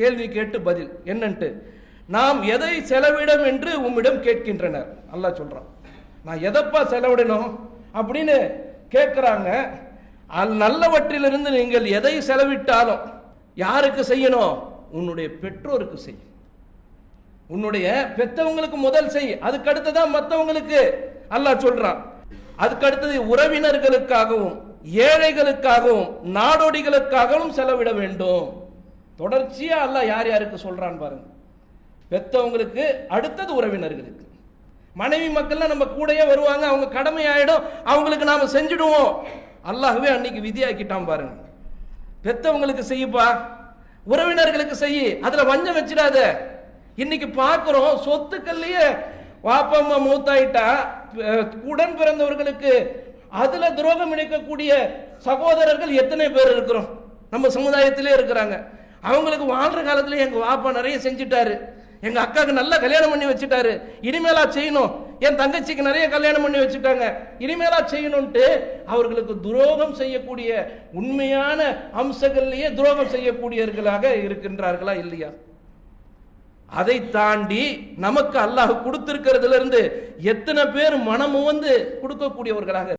கேள்வி கேட்டு பதில். என்னன்ட்டு? நாம் எதை செலவிடும் என்று உம்மிடம் கேட்கின்றனர். நல்லா சொல்கிறான் நான் எதப்பா செலவிடணும்? அப்படின்னு கேட்குறாங்க அல் நல்லவற்றிலிருந்து நீங்கள் எதை செலவிட்டாலும் யாருக்கு செய்யணும்? உன்னுடைய பெற்றோருக்கு செய் உன்னுடைய பெற்றவங்களுக்கு முதல் செய். அதுக்கு அடுத்ததான் மற்றவங்களுக்கு அல்லாஹ் சொல்றான். அதுக்கு அடுத்தது உறவினர்களுக்காகவும் ஏழைகளுக்காகவும் நாடோடிகளுக்காகவும் செலவிட வேண்டும். தொடர்ச்சியாக அல்ல யார் யாருக்கு சொல்கிறான்னு பாருங்க. பெற்றவங்களுக்கு அடுத்தது உறவினர்களுக்கு. மனைவி மக்கள்லாம் நம்ம கூடயே வருவாங்க அவங்க கடமையாயிடும் அவங்களுக்கு நாம் செஞ்சிடுவோம். அல்லாஹ்வே அன்னைக்கு விதியாக்கிட்டான் பாருங்க. பெத்தவங்களுக்கு செய்யுப்பா உறவினர்களுக்கு செய்யு அதில் வஞ்சம் வச்சிடாத. இன்னைக்கு பார்க்குறோம் சொத்துக்கள்லேயே வாப்பா அம்மா மூத்தாயிட்டா உடன் பிறந்தவர்களுக்கு அதில் துரோகம் இணைக்கக்கூடிய சகோதரர்கள் எத்தனை பேர் இருக்கிறோம்? நம்ம சமுதாயத்திலே இருக்கிறாங்க. அவங்களுக்கு வாழ்ற காலத்துல எங்க வாப்பா நிறைய செஞ்சுட்டாரு. எங்க அக்காவுக்கு நல்ல கல்யாணம் பண்ணி வச்சுட்டாரு. இனிமேலா செய்யணும். என் தங்கச்சிக்கு நிறைய கல்யாணம் பண்ணி வச்சுட்டாங்க. இனிமேலா செய்யணும்ட்டு அவர்களுக்கு துரோகம் செய்யக்கூடிய உண்மையான அம்சங்கள்லேயே துரோகம் செய்யக்கூடியவர்களாக இருக்கின்றார்களா இல்லையா? அதை தாண்டி நமக்கு அல்லாஹ் கொடுத்திருக்கிறதுல இருந்து எத்தனை பேர் மனமும் வந்து கொடுக்கக்கூடியவர்களாக